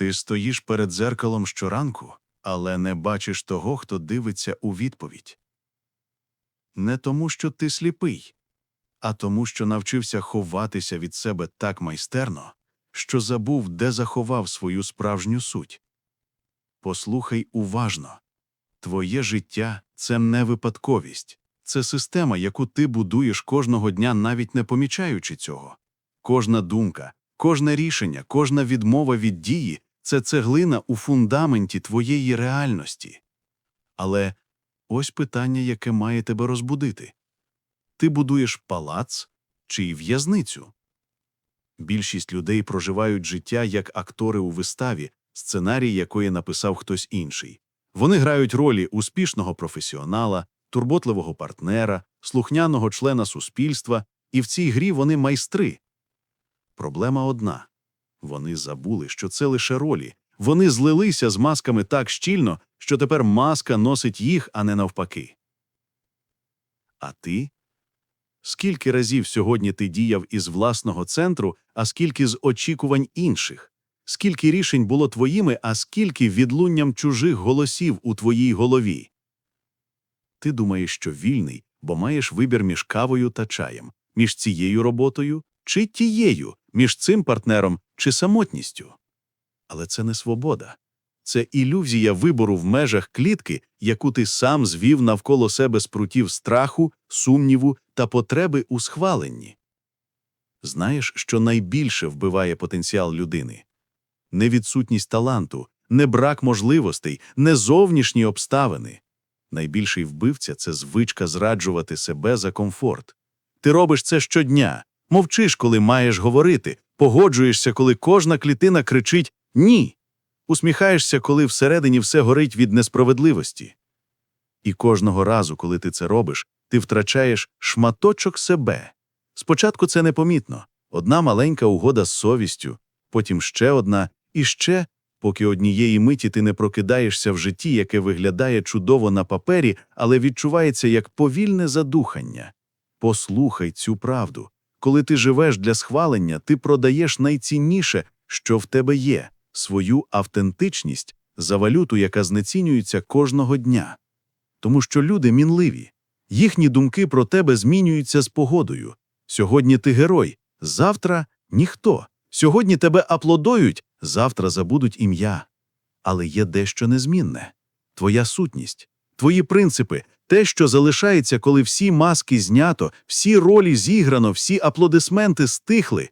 Ти стоїш перед дзеркалом щоранку, але не бачиш того, хто дивиться у відповідь. Не тому, що ти сліпий, а тому, що навчився ховатися від себе так майстерно, що забув, де заховав свою справжню суть. Послухай уважно твоє життя це не випадковість, це система, яку ти будуєш кожного дня, навіть не помічаючи цього. Кожна думка, кожне рішення, кожна відмова від дії це цеглина у фундаменті твоєї реальності. Але ось питання, яке має тебе розбудити ти будуєш палац чи в'язницю? Більшість людей проживають життя як актори у виставі, сценарій якої написав хтось інший. Вони грають ролі успішного професіонала, турботливого партнера, слухняного члена суспільства, і в цій грі вони майстри. Проблема одна вони забули, що це лише ролі. Вони злилися з масками так щільно, що тепер маска носить їх, а не навпаки. А ти? Скільки разів сьогодні ти діяв із власного центру, а скільки з очікувань інших? Скільки рішень було твоїми, а скільки відлунням чужих голосів у твоїй голові? Ти думаєш, що вільний, бо маєш вибір між кавою та чаєм, між цією роботою чи тією, між цим партнером чи самотністю. Але це не свобода. Це ілюзія вибору в межах клітки, яку ти сам звів навколо себе спрутів страху, сумніву та потреби у схваленні. Знаєш, що найбільше вбиває потенціал людини? Не відсутність таланту, не брак можливостей, не зовнішні обставини. Найбільший вбивця це звичка зраджувати себе за комфорт. Ти робиш це щодня, мовчиш, коли маєш говорити, погоджуєшся, коли кожна клітина кричить ні, усміхаєшся, коли всередині все горить від несправедливості. І кожного разу, коли ти це робиш, ти втрачаєш шматочок себе. Спочатку це непомітно одна маленька угода з совістю, потім ще одна, і ще, поки однієї миті ти не прокидаєшся в житті, яке виглядає чудово на папері, але відчувається як повільне задухання. Послухай цю правду. Коли ти живеш для схвалення, ти продаєш найцінніше, що в тебе є свою автентичність за валюту, яка знецінюється кожного дня. Тому що люди мінливі, їхні думки про тебе змінюються з погодою. Сьогодні ти герой, завтра ніхто. Сьогодні тебе аплодують, завтра забудуть ім'я. Але є дещо незмінне твоя сутність, твої принципи, те, що залишається, коли всі маски знято, всі ролі зіграно, всі аплодисменти стихли.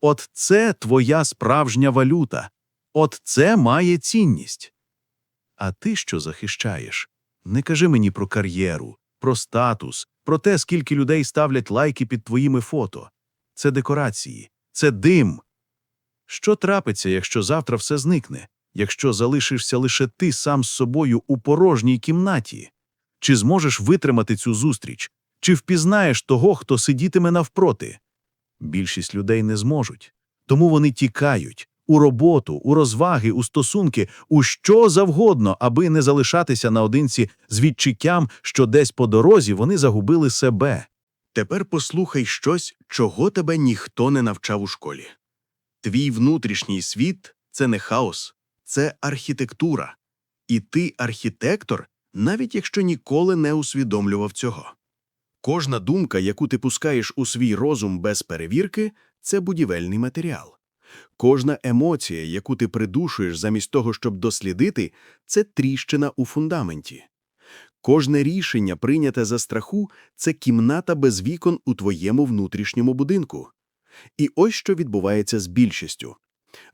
От це твоя справжня валюта. От це має цінність. А ти що захищаєш? Не кажи мені про кар'єру, про статус, про те, скільки людей ставлять лайки під твоїми фото. Це декорації, це дим. Що трапиться, якщо завтра все зникне, якщо залишишся лише ти сам з собою у порожній кімнаті? Чи зможеш витримати цю зустріч, чи впізнаєш того, хто сидітиме навпроти? Більшість людей не зможуть, тому вони тікають у роботу, у розваги, у стосунки, у що завгодно, аби не залишатися наодинці з відчуттям, що десь по дорозі вони загубили себе. Тепер послухай щось, чого тебе ніхто не навчав у школі. Твій внутрішній світ це не хаос, це архітектура. І ти архітектор, навіть якщо ніколи не усвідомлював цього. Кожна думка, яку ти пускаєш у свій розум без перевірки, це будівельний матеріал. Кожна емоція, яку ти придушуєш замість того, щоб дослідити, це тріщина у фундаменті. Кожне рішення, прийняте за страху, це кімната без вікон у твоєму внутрішньому будинку. І ось що відбувається з більшістю.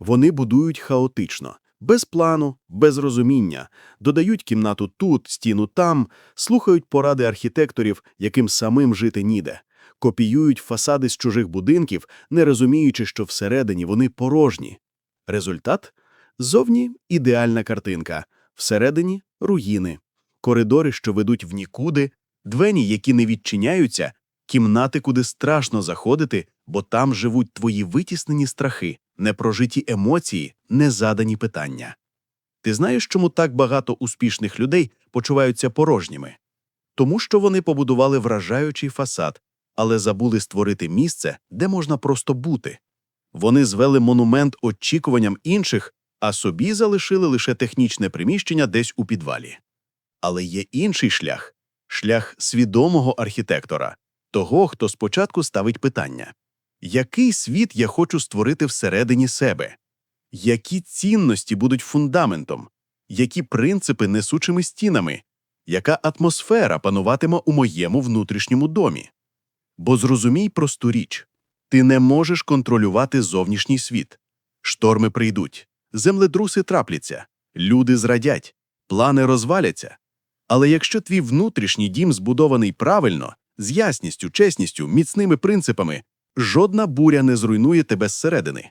Вони будують хаотично, без плану, без розуміння, додають кімнату тут, стіну там, слухають поради архітекторів, яким самим жити ніде, копіюють фасади з чужих будинків, не розуміючи, що всередині вони порожні. Результат – зовні ідеальна картинка, всередині – руїни, коридори, що ведуть в нікуди, двері, які не відчиняються, кімнати, куди страшно заходити, бо там живуть твої витіснені страхи, непрожиті емоції, незадані питання. Ти знаєш, чому так багато успішних людей почуваються порожніми? Тому що вони побудували вражаючий фасад, але забули створити місце, де можна просто бути. Вони звели монумент очікуванням інших, а собі залишили лише технічне приміщення десь у підвалі. Але є інший шлях шлях свідомого архітектора, того, хто спочатку ставить питання: який світ я хочу створити всередині себе? Які цінності будуть фундаментом? Які принципи несучими стінами? Яка атмосфера пануватиме у моєму внутрішньому домі? Бо зрозумій просту річ ти не можеш контролювати зовнішній світ. Шторми прийдуть, землетруси трапляться, люди зрадять, плани розваляться. Але якщо твій внутрішній дім збудований правильно, з ясністю, чесністю, міцними принципами, жодна буря не зруйнує тебе зсередини.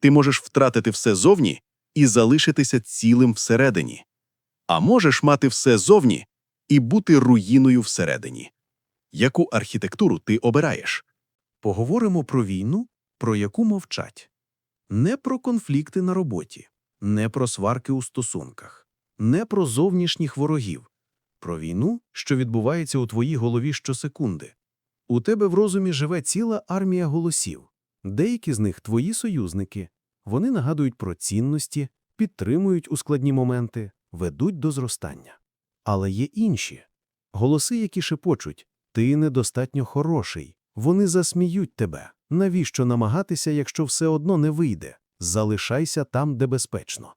Ти можеш втратити все зовні і залишитися цілим всередині, а можеш мати все зовні і бути руїною всередині. Яку архітектуру ти обираєш? Поговоримо про війну, про яку мовчать. Не про конфлікти на роботі, не про сварки у стосунках, не про зовнішніх ворогів, про війну, що відбувається у твоїй голові щосекунди. У тебе в розумі живе ціла армія голосів. Деякі з них твої союзники. Вони нагадують про цінності, підтримують у складні моменти, ведуть до зростання. Але є інші голоси, які шепочуть ти недостатньо хороший. Вони засміють тебе. Навіщо намагатися, якщо все одно не вийде? Залишайся там, де безпечно.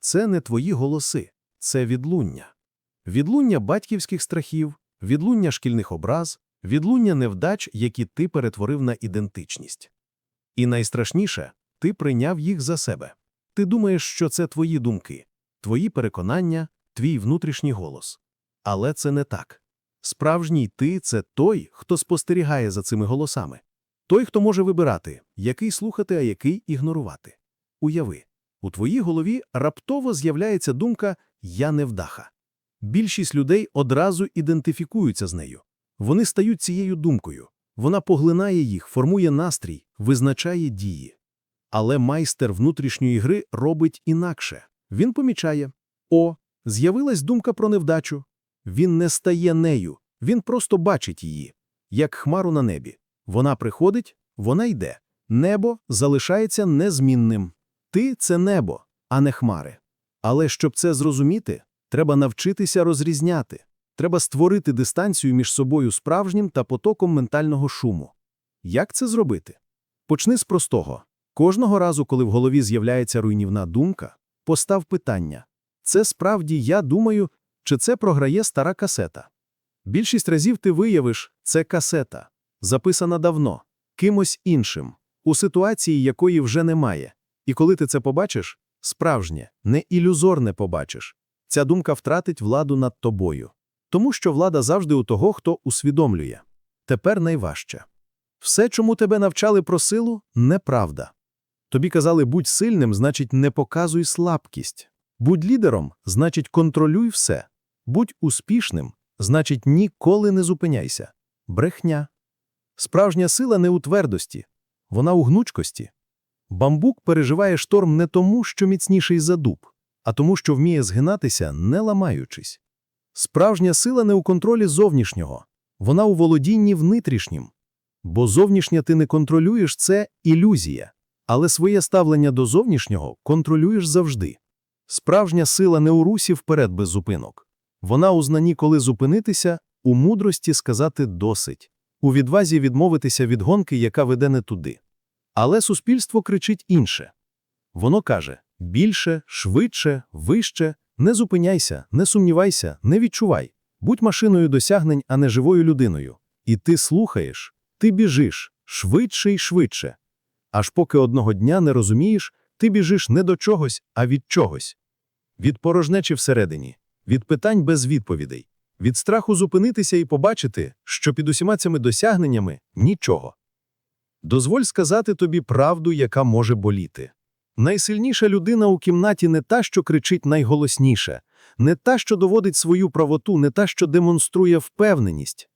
Це не твої голоси, це відлуння. Відлуння батьківських страхів, відлуння шкільних образ, відлуння невдач, які ти перетворив на ідентичність. І найстрашніше, ти прийняв їх за себе. Ти думаєш, що це твої думки, твої переконання, твій внутрішній голос. Але це не так. Справжній ти це той, хто спостерігає за цими голосами. Той, хто може вибирати, який слухати, а який ігнорувати. Уяви, у твоїй голові раптово з'являється думка «я невдаха». Більшість людей одразу ідентифікуються з нею. Вони стають цією думкою. Вона поглинає їх, формує настрій, визначає дії. Але майстер внутрішньої гри робить інакше. Він помічає «О, з'явилась думка про невдачу». Він не стає нею, він просто бачить її, як хмару на небі. Вона приходить, вона йде. Небо залишається незмінним. Ти це небо, а не хмари. Але щоб це зрозуміти, треба навчитися розрізняти. Треба створити дистанцію між собою справжнім та потоком ментального шуму. Як це зробити? Почни з простого. Кожного разу, коли в голові з'являється руйнівна думка, постав питання. Це справді я думаю, чи це програє стара касета? Більшість разів ти виявиш, це касета, записана давно, кимось іншим, у ситуації, якої вже немає. І коли ти це побачиш, справжнє, не ілюзорне побачиш, ця думка втратить владу над тобою. Тому що влада завжди у того, хто усвідомлює. Тепер найважче. Все, чому тебе навчали про силу, неправда. Тобі казали, будь сильним, значить, не показуй слабкість. Будь лідером, значить, контролюй все. Будь успішним, значить, ніколи не зупиняйся. Брехня. Справжня сила не у твердості, вона у гнучкості. Бамбук переживає шторм не тому, що міцніший за дуб, а тому, що вміє згинатися, не ламаючись. Справжня сила не у контролі зовнішнього, вона у володінні внутрішнім. Бо зовнішнє ти не контролюєш це ілюзія, але своє ставлення до зовнішнього контролюєш завжди. Справжня сила не у русі вперед без зупинок. Вона у знанні, коли зупинитися, у мудрості сказати «досить», у відвазі відмовитися від гонки, яка веде не туди. Але суспільство кричить інше. Воно каже більше, швидше, вище, не зупиняйся, не сумнівайся, не відчувай. Будь машиною досягнень, а не живою людиною. І ти слухаєш, ти біжиш швидше і швидше. Аж поки одного дня не розумієш, ти біжиш не до чогось, а від чогось. Від порожнечі всередині, від питань без відповідей, від страху зупинитися і побачити, що під усіма цими досягненнями нічого. Дозволь сказати тобі правду, яка може боліти. Найсильніша людина у кімнаті не та, що кричить найголосніше, не та, що доводить свою правоту, не та, що демонструє впевненість.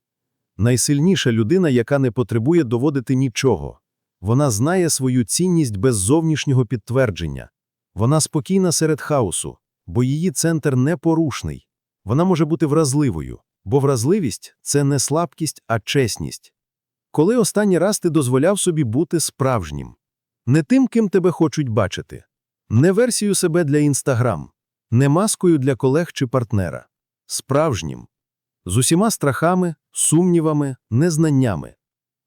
Найсильніша людина, яка не потребує доводити нічого. Вона знає свою цінність без зовнішнього підтвердження. Вона спокійна серед хаосу, бо її центр непорушний. Вона може бути вразливою, бо вразливість це не слабкість, а чесність. Коли останній раз ти дозволяв собі бути справжнім, не тим, ким тебе хочуть бачити, Не версію себе для Інстаграм, не маскою для колег чи партнера. Справжнім. З усіма страхами, сумнівами, незнаннями.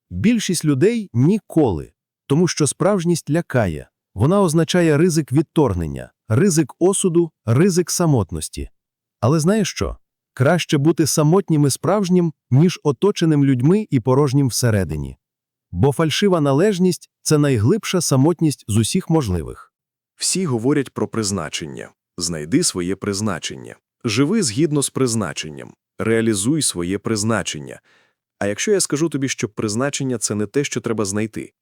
Більшість людей ніколи, тому що справжність лякає. Вона означає ризик відторгнення, ризик осуду, ризик самотності. Але знаєш що? Краще бути самотнім і справжнім, ніж оточеним людьми і порожнім всередині. Бо фальшива належність це найглибша самотність з усіх можливих. Всі говорять про призначення. Знайди своє призначення. Живи згідно з призначенням. Реалізуй своє призначення. А якщо я скажу тобі, що призначення це не те, що треба знайти.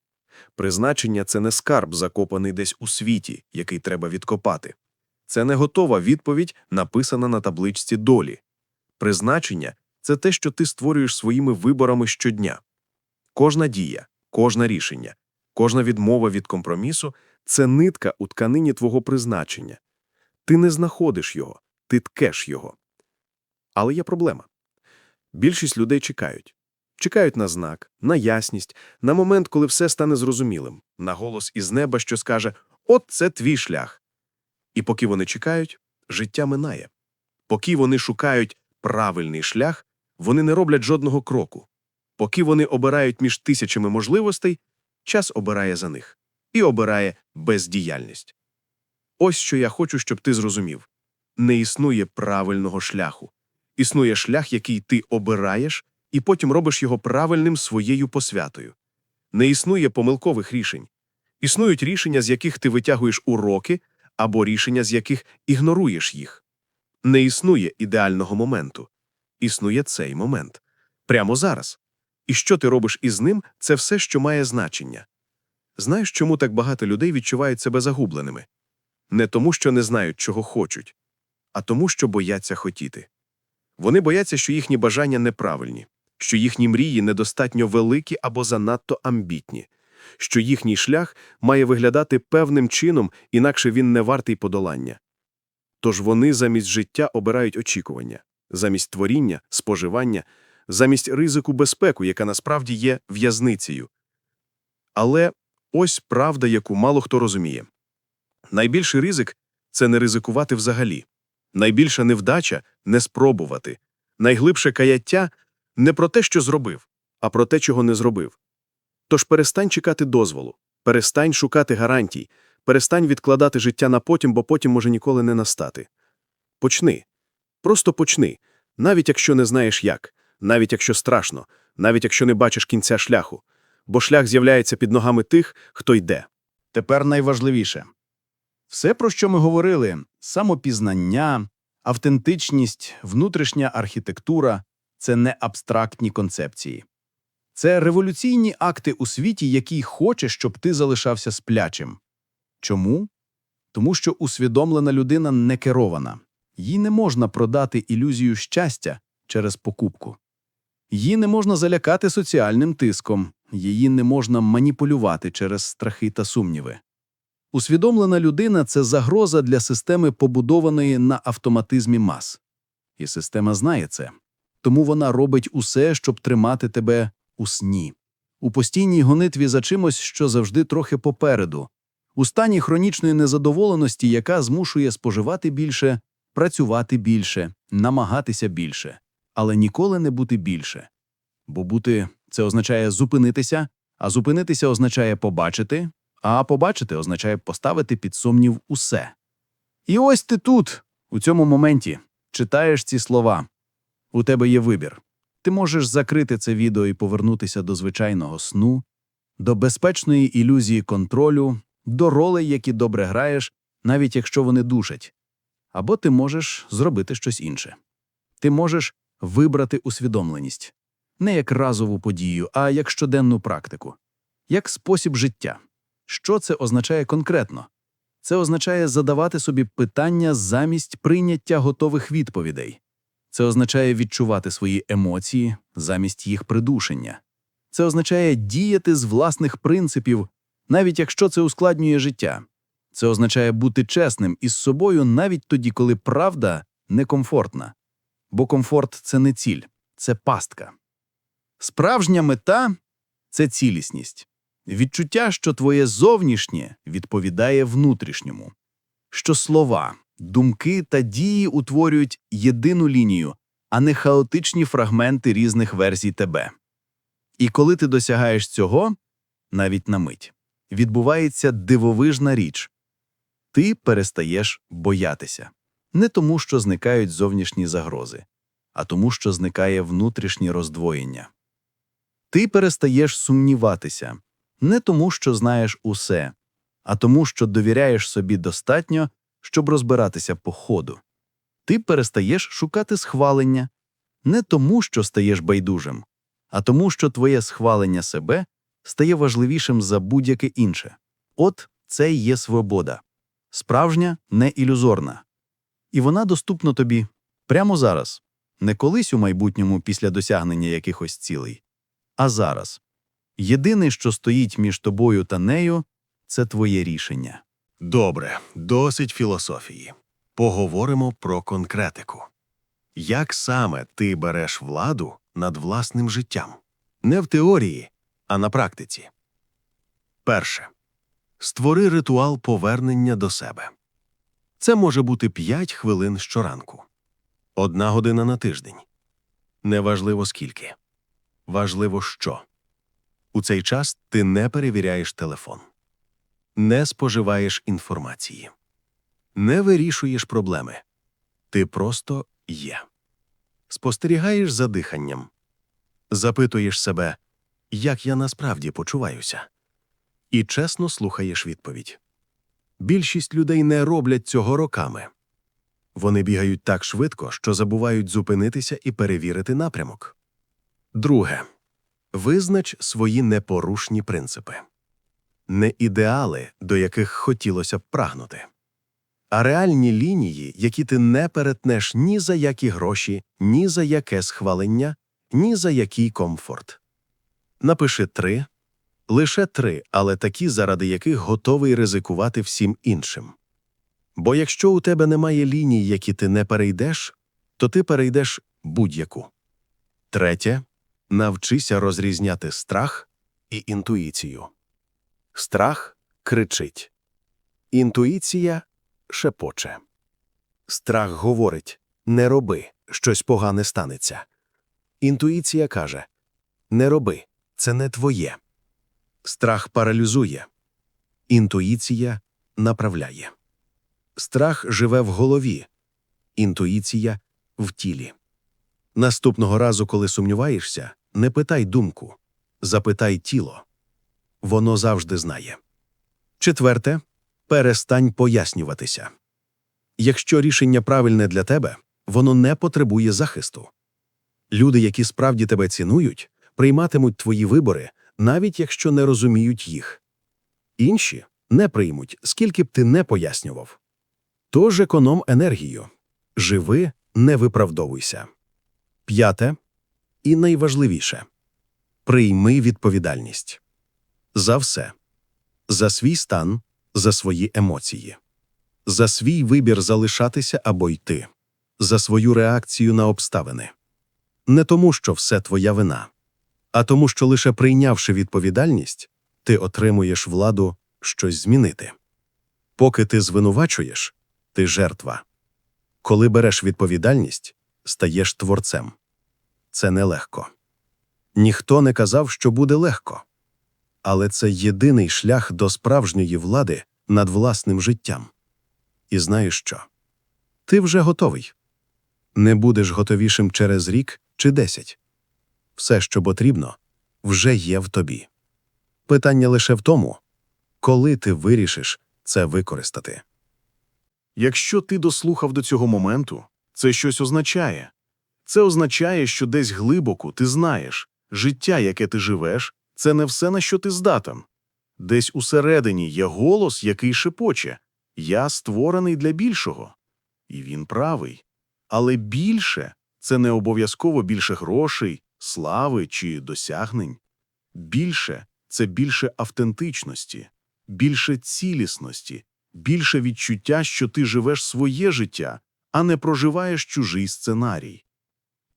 Призначення це не скарб, закопаний десь у світі, який треба відкопати. Це не готова відповідь, написана на табличці долі. Призначення це те, що ти створюєш своїми виборами щодня. Кожна дія, кожне рішення, кожна відмова від компромісу це нитка у тканині твого призначення. Ти не знаходиш його, ти ткеш його. Але є проблема. Більшість людей чекають. Чекають на знак, на ясність, на момент, коли все стане зрозумілим, на голос із неба, що скаже «От це твій шлях». І поки вони чекають, життя минає. Поки вони шукають правильний шлях, вони не роблять жодного кроку. Поки вони обирають між тисячами можливостей, час обирає за них і обирає бездіяльність. Ось що я хочу, щоб ти зрозумів. Не існує правильного шляху. Існує шлях, який ти обираєш, і потім робиш його правильним своєю посвятою. Не існує помилкових рішень. Існують рішення, з яких ти витягуєш уроки, або рішення, з яких ігноруєш їх. Не існує ідеального моменту. Існує цей момент. Прямо зараз. І що ти робиш із ним, це все, що має значення. Знаєш, чому так багато людей відчувають себе загубленими? Не тому, що не знають, чого хочуть, а тому, що бояться хотіти. Вони бояться, що їхні бажання неправильні, що їхні мрії недостатньо великі або занадто амбітні, що їхній шлях має виглядати певним чином, інакше він не вартий подолання. Тож вони замість життя обирають очікування, замість творіння, споживання, замість ризику безпеку, яка насправді є в'язницею. Але ось правда, яку мало хто розуміє. Найбільший ризик це не ризикувати взагалі. Найбільша невдача не спробувати. Найглибше каяття не про те, що зробив, а про те, чого не зробив. Тож перестань чекати дозволу, перестань шукати гарантій, перестань відкладати життя на потім, бо потім може ніколи не настати. Почни. Просто почни, навіть якщо не знаєш як, навіть якщо страшно, навіть якщо не бачиш кінця шляху, бо шлях з'являється під ногами тих, хто йде. Тепер найважливіше. Все, про що ми говорили самопізнання, автентичність, внутрішня архітектура це не абстрактні концепції. Це революційні акти у світі, який хоче, щоб ти залишався сплячим. Чому? Тому що усвідомлена людина не керована. Їй не можна продати ілюзію щастя через покупку. Її не можна залякати соціальним тиском, її не можна маніпулювати через страхи та сумніви. Усвідомлена людина це загроза для системи, побудованої на автоматизмі мас. І система знає це. Тому вона робить усе, щоб тримати тебе у сні, у постійній гонитві за чимось, що завжди трохи попереду, у стані хронічної незадоволеності, яка змушує споживати більше, працювати більше, намагатися більше, але ніколи не бути більше. Бо бути це означає зупинитися, а зупинитися означає побачити, а побачити означає поставити під сумнів усе. І ось ти тут, у цьому моменті, читаєш ці слова. У тебе є вибір. Ти можеш закрити це відео і повернутися до звичайного сну, до безпечної ілюзії контролю, до ролей, які добре граєш, навіть якщо вони душать. Або ти можеш зробити щось інше. Ти можеш вибрати усвідомленість не як разову подію, а як щоденну практику, як спосіб життя. Що це означає конкретно? Це означає задавати собі питання замість прийняття готових відповідей. Це означає відчувати свої емоції замість їх придушення. Це означає діяти з власних принципів, навіть якщо це ускладнює життя. Це означає бути чесним із собою навіть тоді, коли правда некомфортна. Бо комфорт це не ціль, це пастка. Справжня мета це цілісність. Відчуття, що твоє зовнішнє відповідає внутрішньому. що слова, думки та дії утворюють єдину лінію, а не хаотичні фрагменти різних версій тебе. І коли ти досягаєш цього, навіть на мить, відбувається дивовижна річ. Ти перестаєш боятися. Не тому, що зникають зовнішні загрози, а тому, що зникає внутрішнє роздвоєння. Ти перестаєш сумніватися не тому, що знаєш усе, а тому, що довіряєш собі достатньо, щоб розбиратися по ходу. Ти перестаєш шукати схвалення не тому, що стаєш байдужим, а тому, що твоє схвалення себе стає важливішим за будь-яке інше. От це і є свобода. Справжня, не ілюзорна. І вона доступна тобі прямо зараз, не колись у майбутньому після досягнення якихось цілей, а зараз. Єдине, що стоїть між тобою та нею, це твоє рішення. Добре, досить філософії. Поговоримо про конкретику. Як саме ти береш владу над власним життям? Не в теорії, а на практиці. Перше. Створи ритуал повернення до себе. Це може бути 5 хвилин щоранку. Одна година на тиждень. Неважливо скільки. Важливо що. У цей час ти не перевіряєш телефон не споживаєш інформації, не вирішуєш проблеми. Ти просто є. Спостерігаєш за диханням, запитуєш себе, як я насправді почуваюся, і чесно слухаєш відповідь. Більшість людей не роблять цього роками. Вони бігають так швидко, що забувають зупинитися і перевірити напрямок. Друге. Визнач свої непорушні принципи не ідеали, до яких хотілося б прагнути, а реальні лінії, які ти не перетнеш ні за які гроші, ні за яке схвалення, ні за який комфорт. Напиши три, лише три, але такі, заради яких готовий ризикувати всім іншим. Бо якщо у тебе немає ліній, які ти не перейдеш, то ти перейдеш будь-яку. Третє навчися розрізняти страх і інтуїцію. Страх кричить. Інтуїція шепоче. Страх говорить не роби, щось погане станеться. Інтуїція каже не роби, це не твоє. Страх паралізує. Інтуїція направляє. Страх живе в голові. Інтуїція в тілі. Наступного разу, коли сумніваєшся, не питай думку, запитай тіло воно завжди знає. Четверте перестань пояснюватися. Якщо рішення правильне для тебе, воно не потребує захисту. Люди, які справді тебе цінують, прийматимуть твої вибори, навіть якщо не розуміють їх. Інші не приймуть, скільки б ти не пояснював. Тож економ енергію. Живи, не виправдовуйся. П'яте і найважливіше прийми відповідальність за все, за свій стан, за свої емоції, за свій вибір залишатися або йти, за свою реакцію на обставини. Не тому, що все твоя вина, а тому, що лише прийнявши відповідальність, ти отримуєш владу щось змінити. Поки ти звинувачуєш, ти жертва. Коли береш відповідальність, стаєш творцем. Це нелегко. Ніхто не казав, що буде легко але це єдиний шлях до справжньої влади над власним життям. І знаєш що? Ти вже готовий. Не будеш готовішим через рік чи десять. Все, що потрібно, вже є в тобі. Питання лише в тому, коли ти вирішиш це використати. Якщо ти дослухав до цього моменту, це щось означає. Це означає, що десь глибоко ти знаєш, життя, яке ти живеш, це не все, на що ти здатен. Десь усередині є голос, який шепоче Я створений для більшого. І він правий. Але більше це не обов'язково більше грошей, слави чи досягнень. Більше це більше автентичності, більше цілісності, більше відчуття, що ти живеш своє життя, а не проживаєш чужий сценарій.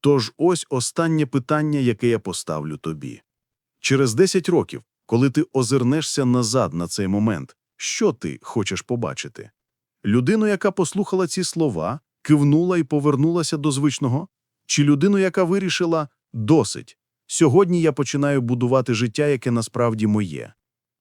Тож ось останнє питання, яке я поставлю тобі. Через 10 років, коли ти озирнешся назад на цей момент, що ти хочеш побачити? Людину, яка послухала ці слова, кивнула і повернулася до звичного? Чи людину, яка вирішила «досить, сьогодні я починаю будувати життя, яке насправді моє»?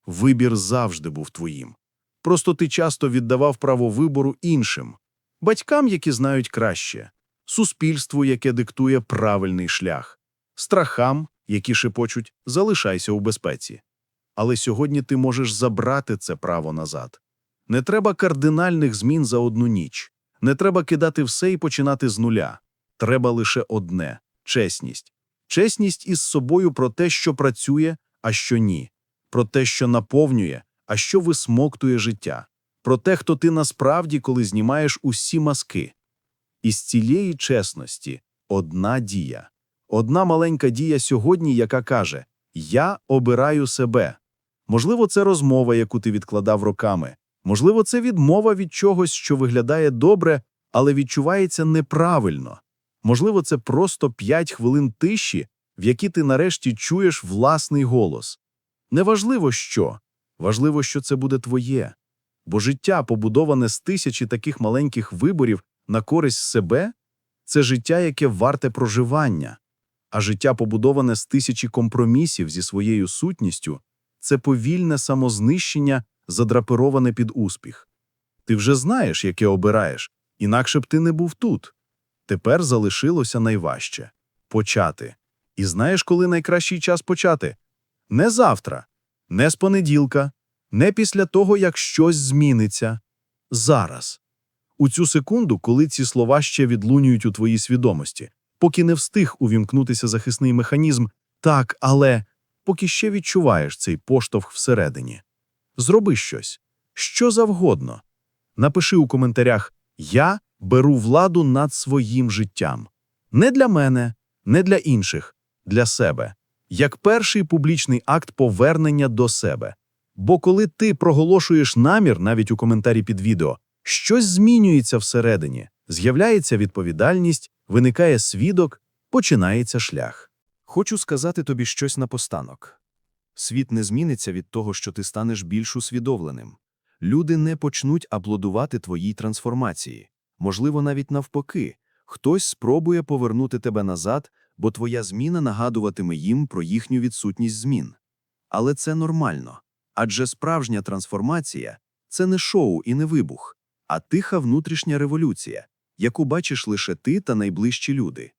Вибір завжди був твоїм. Просто ти часто віддавав право вибору іншим. Батькам, які знають краще, суспільству, яке диктує правильний шлях, страхам, які шепочуть «залишайся у безпеці». Але сьогодні ти можеш забрати це право назад. Не треба кардинальних змін за одну ніч. Не треба кидати все і починати з нуля. Треба лише одне – чесність. Чесність із собою про те, що працює, а що ні. Про те, що наповнює, а що висмоктує життя. Про те, хто ти насправді, коли знімаєш усі маски. Із цієї чесності одна дія. Одна маленька дія сьогодні, яка каже «Я обираю себе». Можливо, це розмова, яку ти відкладав роками. Можливо, це відмова від чогось, що виглядає добре, але відчувається неправильно. Можливо, це просто п'ять хвилин тиші, в які ти нарешті чуєш власний голос. Неважливо що, важливо, що це буде твоє. Бо життя, побудоване з тисячі таких маленьких виборів на користь себе, це життя, яке варте проживання. А життя, побудоване з тисячі компромісів зі своєю сутністю, це повільне самознищення, задрапироване під успіх. Ти вже знаєш, яке обираєш, інакше б ти не був тут. Тепер залишилося найважче – почати. І знаєш, коли найкращий час почати? Не завтра, не з понеділка, не після того, як щось зміниться. Зараз. У цю секунду, коли ці слова ще відлунюють у твоїй свідомості, поки не встиг увімкнутися захисний механізм, так, але поки ще відчуваєш цей поштовх всередині. Зроби щось, що завгодно. Напиши у коментарях «Я беру владу над своїм життям». Не для мене, не для інших, для себе. Як перший публічний акт повернення до себе. Бо коли ти проголошуєш намір, навіть у коментарі під відео, щось змінюється всередині, з'являється відповідальність, виникає свідок, починається шлях. Хочу сказати тобі щось напостанок. Світ не зміниться від того, що ти станеш більш усвідомленим. Люди не почнуть аплодувати твоїй трансформації. Можливо, навіть навпаки, хтось спробує повернути тебе назад, бо твоя зміна нагадуватиме їм про їхню відсутність змін. Але це нормально. Адже справжня трансформація – це не шоу і не вибух, а тиха внутрішня революція, яку бачиш лише ти та найближчі люди.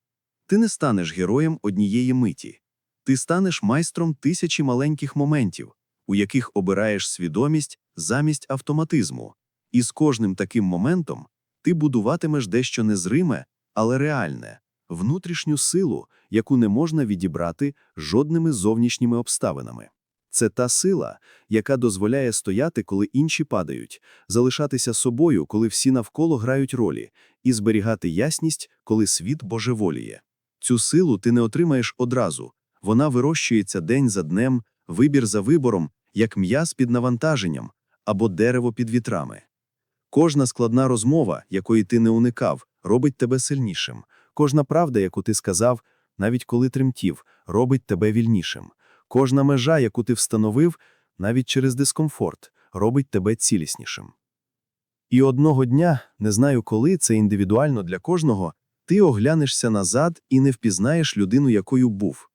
Ти не станеш героєм однієї миті. Ти станеш майстром тисячі маленьких моментів, у яких обираєш свідомість замість автоматизму. І з кожним таким моментом ти будуватимеш дещо незриме, але реальне, внутрішню силу, яку не можна відібрати жодними зовнішніми обставинами. Це та сила, яка дозволяє стояти, коли інші падають, залишатися собою, коли всі навколо грають ролі, і зберігати ясність, коли світ божеволіє. Цю силу ти не отримаєш одразу, вона вирощується день за днем, вибір за вибором, як м'яз під навантаженням або дерево під вітрами. Кожна складна розмова, якої ти не уникав, робить тебе сильнішим. Кожна правда, яку ти сказав, навіть коли тремтів, робить тебе вільнішим. Кожна межа, яку ти встановив, навіть через дискомфорт, робить тебе ціліснішим. І одного дня, не знаю коли, це індивідуально для кожного, ти оглянешся назад і не впізнаєш людину, якою був.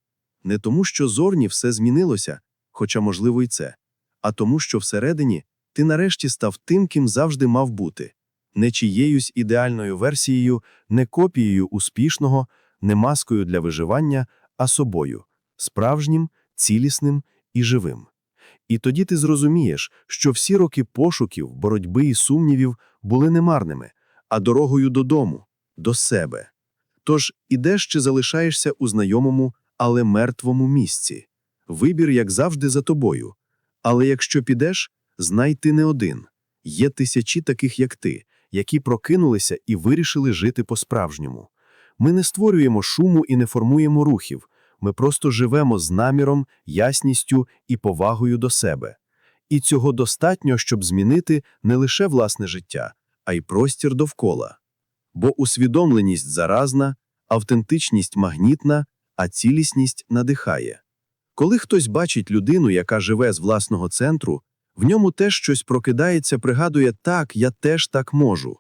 Не тому, що зорні все змінилося, хоча, можливо, і це, а тому, що всередині ти нарешті став тим, ким завжди мав бути не чиєюсь ідеальною версією, не копією успішного, не маскою для виживання, а собою, справжнім, цілісним і живим. І тоді ти зрозумієш, що всі роки пошуків, боротьби і сумнівів були немарними, а дорогою додому, до себе. Тож ідеш чи залишаєшся у знайомому, але мертвому місці. Вибір, як завжди, за тобою. Але якщо підеш, знай ти не один. Є тисячі таких, як ти, які прокинулися і вирішили жити по-справжньому. Ми не створюємо шуму і не формуємо рухів. Ми просто живемо з наміром, ясністю і повагою до себе. І цього достатньо, щоб змінити не лише власне життя, а й простір довкола. Бо усвідомленість заразна, автентичність магнітна, а цілісність надихає. Коли хтось бачить людину, яка живе з власного центру, В ньому теж щось прокидається, пригадує так, я теж так можу.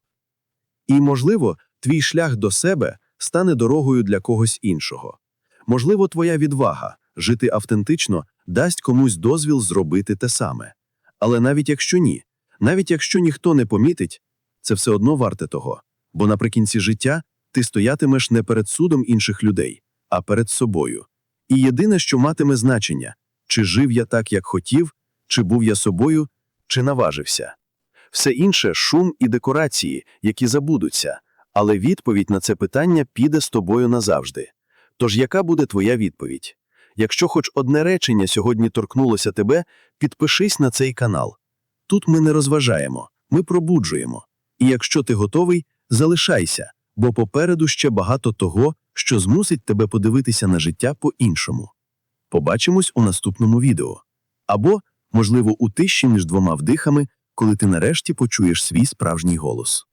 І, можливо, твій шлях до себе стане дорогою для когось іншого. Можливо, твоя відвага жити автентично дасть комусь дозвіл зробити те саме. Але навіть якщо ні, навіть якщо ніхто не помітить, це все одно варте того. Бо наприкінці життя ти стоятимеш не перед судом інших людей, а перед собою. І єдине, що матиме значення, чи жив я так, як хотів, чи був я собою, чи наважився. Все інше шум і декорації, які забудуться, але відповідь на це питання піде з тобою назавжди. Тож яка буде твоя відповідь? Якщо хоч одне речення сьогодні торкнулося тебе, підпишись на цей канал. Тут ми не розважаємо, ми пробуджуємо. І якщо ти готовий, залишайся, бо попереду ще багато того, що змусить тебе подивитися на життя по-іншому. Побачимось у наступному відео. Або, можливо, у тиші між двома вдихами, коли ти нарешті почуєш свій справжній голос.